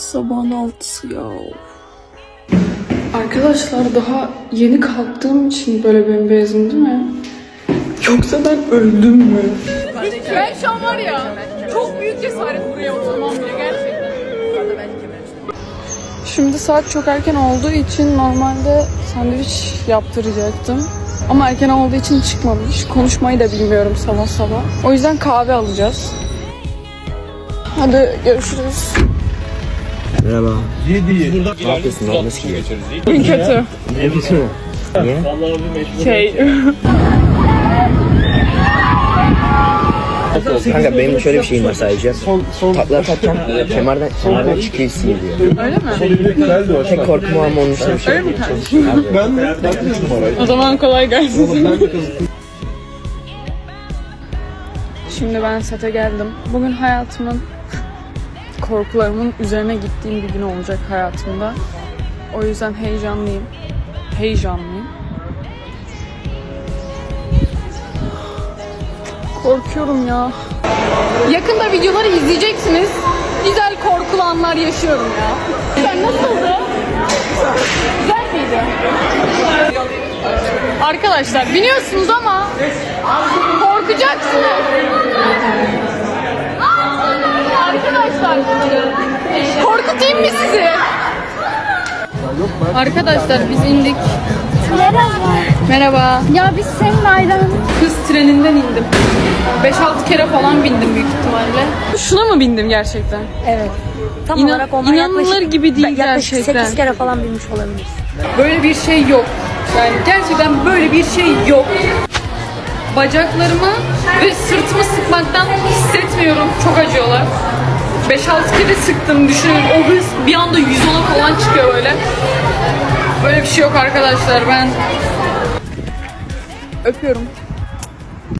Sabahın altısı ya. Arkadaşlar daha yeni kalktığım için böyle bembeyazım değil mi? Yoksa ben öldüm mü? Ben şu an var ya çok büyük cesaret buraya oturmam bile gerçekten. Şimdi saat çok erken olduğu için normalde sandviç yaptıracaktım. Ama erken olduğu için çıkmamış. Konuşmayı da bilmiyorum sabah sabah. O yüzden kahve alacağız. Hadi görüşürüz. Merhaba. Ne yapıyorsun lan? Nasıl gidiyor? Gün kötü. Ne yapıyorsun? Niye? Şey. Kanka benim şöyle bir şeyim var sadece. Takla atarken kemerden, kemerden çıkıyor hissediyor. Öyle mi? Tek korkum o ama onun dışında bir şey Öyle mi yok. kardeşim? O zaman kolay gelsin. Şimdi ben sete geldim. Bugün hayatımın korkularımın üzerine gittiğim bir gün olacak hayatımda. O yüzden heyecanlıyım. Heyecanlıyım. Korkuyorum ya. Yakında videoları izleyeceksiniz. Güzel korkulu anlar yaşıyorum ya. Sen nasıldı? Güzel miydi? Arkadaşlar biniyorsunuz ama korkacaksınız. Arkadaşlar korkutayım mı sizi? Arkadaşlar biz indik. Merhaba. Merhaba. Ya biz senin ailen. Kız treninden indim. 5-6 kere falan bindim büyük ihtimalle. Şuna mı bindim gerçekten? Evet. Tam İnan- olarak ondan inanılır yaklaşık, gibi değil yaklaşık gerçekten. 8 kere falan binmiş olabiliriz. Böyle bir şey yok. Yani gerçekten böyle bir şey yok. Bacaklarımı ve sırtımı sıkmaktan hissetmiyorum. Çok acıyorlar. 5-6 kere sıktım düşünün. O hız bir anda 110'a falan çıkıyor böyle. Böyle bir şey yok arkadaşlar. Ben öpüyorum.